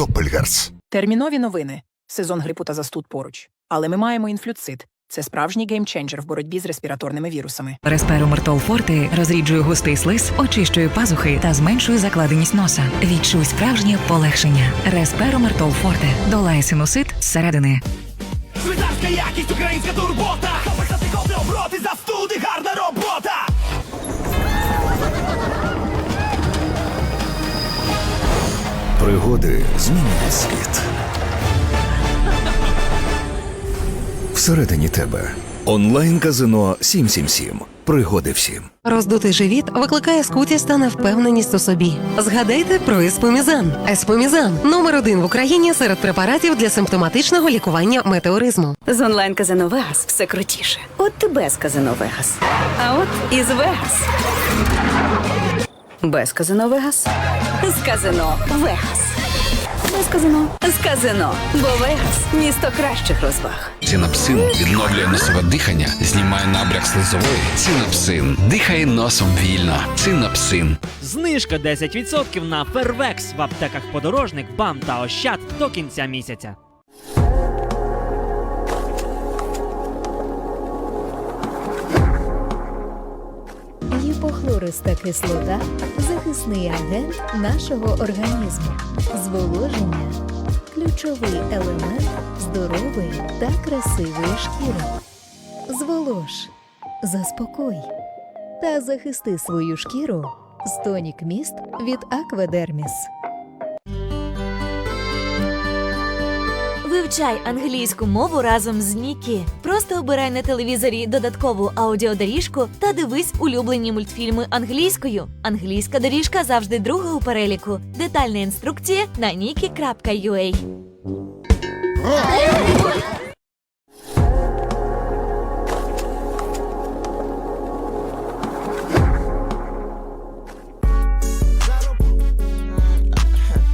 Доппельгерс. Термінові новини. Сезон грипу та застуд поруч. Але ми маємо інфлюцит. Це справжній геймченджер в боротьбі з респіраторними вірусами. Респиромертол Форте розріджує густий слиз, очищує пазухи та зменшує закладеність носа. Відчуй справжнє полегшення. Респиромертол Форте долає синусит зсередини. Швейцарська якість, українська турбота Компенсати кофти, оброти, застуди, гарна Пригоди змінюють світ. Всередині тебе. Онлайн-казино 777. Пригоди всім. Роздутий живіт викликає скутість та невпевненість у собі. Згадайте про еспомізан. Еспомізан номер один в Україні серед препаратів для симптоматичного лікування метеоризму. З онлайн казино Вегас все крутіше. От ти без казино Вегас. А от із Вегас. Без казино Вегас. З казино Вегас. Без казино. З казино. Бо Вегас місто кращих розваг. Цинапсин відновлює носове дихання, знімає набряк слизової. Цинапсин дихає носом вільно. Цинапсин. Знижка 10% на Фервекс в аптеках подорожник, бам та ощад до кінця місяця. Гіпохлориста кислота захисний агент нашого організму. Зволоження ключовий елемент здорової та красивої шкіри. Зволож, заспокой та захисти свою шкіру з тонік міст від Аквадерміс. Вивчай англійську мову разом з Нікі. Просто обирай на телевізорі додаткову аудіодоріжку та дивись улюблені мультфільми англійською. Англійська доріжка завжди друга у переліку. Детальна інструкція на niki.ua